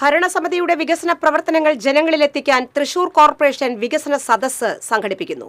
ഭരണസമിതിയുടെ വികസന പ്രവർത്തനങ്ങൾ ജനങ്ങളിലെത്തിക്കാൻ തൃശൂർ കോർപ്പറേഷൻ വികസന സദസ്സ് സംഘടിപ്പിക്കുന്നു.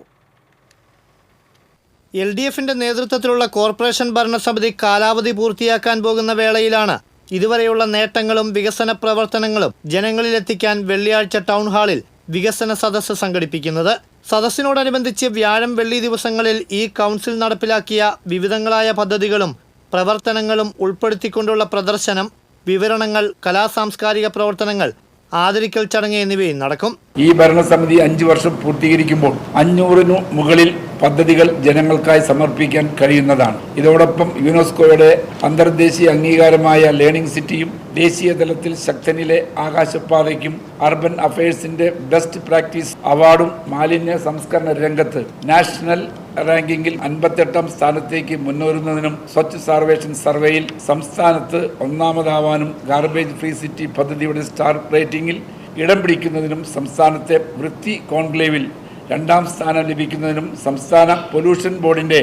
എൽ ഡി എഫിന്റെ നേതൃത്വത്തിലുള്ള കോർപ്പറേഷൻ ഭരണസമിതി കാലാവധി പൂർത്തിയാക്കാൻ പോകുന്ന വേളയിലാണ് ഇതുവരെയുള്ള നേട്ടങ്ങളും വികസന പ്രവർത്തനങ്ങളും ജനങ്ങളിലെത്തിക്കാൻ വെള്ളിയാഴ്ച ടൗൺ ഹാളിൽ വികസന സദസ്സ് സംഘടിപ്പിക്കുന്നത്. സദസ്സിനോടനുബന്ധിച്ച് വ്യാഴം വെള്ളി ദിവസങ്ങളിൽ ഈ കൗൺസിൽ നടപ്പിലാക്കിയ വിവിധങ്ങളായ പദ്ധതികളും പ്രവർത്തനങ്ങളും ഉൾപ്പെടുത്തിക്കൊണ്ടുള്ള പ്രദർശനം വിവരണങ്ങൾ കലാസാംസ്കാരിക പ്രവർത്തനങ്ങൾ ആദരിക്കൽ ചടങ്ങ് എന്നിവയും നടക്കും. ഈ ഭരണസമിതി അഞ്ചു വർഷം പൂർത്തീകരിക്കുമ്പോൾ അഞ്ഞൂറിനു മുകളിൽ പദ്ധതികൾ ജനങ്ങൾക്കായി സമർപ്പിക്കാൻ കഴിയുന്നതാണ്. ഇതോടൊപ്പം യുനെസ്കോയുടെ അന്തർദേശീയ അംഗീകാരമായ ലേണിംഗ് സിറ്റിയും ദേശീയ തലത്തിൽ ശക്തനിലെ ആകാശപാതയ്ക്കും അർബൻ അഫയേഴ്സിന്റെ ബെസ്റ്റ് പ്രാക്ടീസ് അവാർഡും മാലിന്യ സംസ്കരണ രംഗത്ത് നാഷണൽ റാങ്കിങ്ങിൽ അൻപത്തെട്ടാം സ്ഥാനത്തേക്ക് മുന്നേറുന്നതിനും സ്വച്ഛ് സർവേഷൻ സർവേയിൽ സംസ്ഥാനത്ത് ഒന്നാമതാവാനും ഗാർബേജ് ഫ്രീ സിറ്റി പദ്ധതിയുടെ സ്റ്റാർ റേറ്റിംഗിൽ ഇടം പിടിക്കുന്നതിനും സംസ്ഥാനത്തെ വൃത്തി കോൺക്ലേവിൽ രണ്ടാം സ്ഥാനം ലഭിക്കുന്നതിനും സംസ്ഥാന പൊല്യൂഷൻ ബോർഡിന്റെ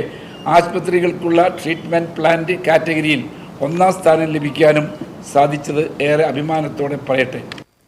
ആശുപത്രികൾക്കുള്ള ട്രീറ്റ്മെന്റ് പ്ലാന്റ് കാറ്റഗറിയിൽ ഒന്നാം സ്ഥാനം ലഭിക്കാനും സാധിച്ചത് ഏറെ അഭിമാനത്തോടെ പറയട്ടെ.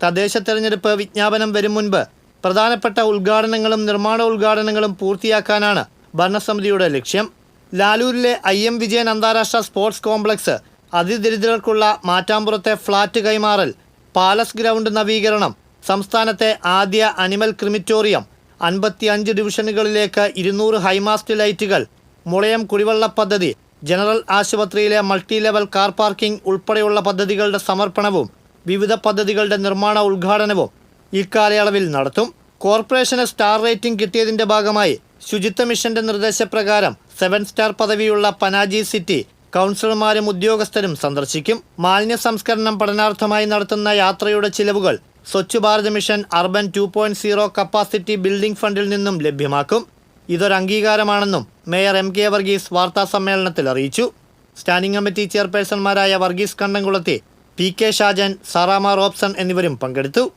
തദ്ദേശ തെരഞ്ഞെടുപ്പ് വിജ്ഞാപനം വരും മുൻപ് പ്രധാനപ്പെട്ട ഉദ്ഘാടനങ്ങളും നിർമ്മാണ ഉദ്ഘാടനങ്ങളും പൂർത്തിയാക്കാനാണ് ഭരണസമിതിയുടെ ലക്ഷ്യം. ലാലൂരിലെ ഐ എം വിജയൻ അന്താരാഷ്ട്ര സ്പോർട്സ് കോംപ്ലക്സ് അതിദരിദ്രർക്കുള്ള മാറ്റാമ്പുറത്തെ ഫ്ളാറ്റ് കൈമാറൽ പാലസ് ഗ്രൗണ്ട് നവീകരണം സംസ്ഥാനത്തെ ആദ്യ അനിമൽ ക്രിമിറ്റോറിയം അൻപത്തിയഞ്ച് ഡിവിഷനുകളിലേക്ക് ഇരുന്നൂറ് ഹൈമാസ്റ്റ് ലൈറ്റുകൾ മുളയം കുടിവെള്ള പദ്ധതി ജനറൽ ആശുപത്രിയിലെ മൾട്ടി ലെവൽ കാർ പാർക്കിംഗ് ഉൾപ്പെടെയുള്ള പദ്ധതികളുടെ സമർപ്പണവും വിവിധ പദ്ധതികളുടെ നിർമ്മാണ ഉദ്ഘാടനവും ഇക്കാലയളവിൽ നടത്തും. കോർപ്പറേഷന് സ്റ്റാർ റേറ്റിംഗ് കിട്ടിയതിന്റെ ഭാഗമായി ശുചിത്വ മിഷന്റെ നിർദ്ദേശപ്രകാരം സെവൻ സ്റ്റാർ പദവിയുള്ള പനാജി സിറ്റി കൗൺസിലർമാരും ഉദ്യോഗസ്ഥരും സന്ദർശിക്കും. മാലിന്യ സംസ്കരണം പഠനാർത്ഥമായി നടത്തുന്ന യാത്രയുടെ ചിലവുകൾ Swachh Bharat mission urban two point zero capacity building ഫണ്ടിൽ നിന്നും ലഭ്യമാക്കും. ഇതൊരു അംഗീകാരമാണെന്നും മേയർ എം കെ വർഗീസ് വാർത്താ സമ്മേളനത്തിൽ അറിയിച്ചു. സ്റ്റാൻഡിംഗ് കമ്മിറ്റി ചെയർപേഴ്സൺമാരായ Varghese കണ്ടംകുളത്തെ P K Shajan Sarama Robson എന്നിവരും പങ്കെടുത്തു.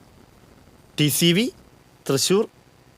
T C V Thrissur.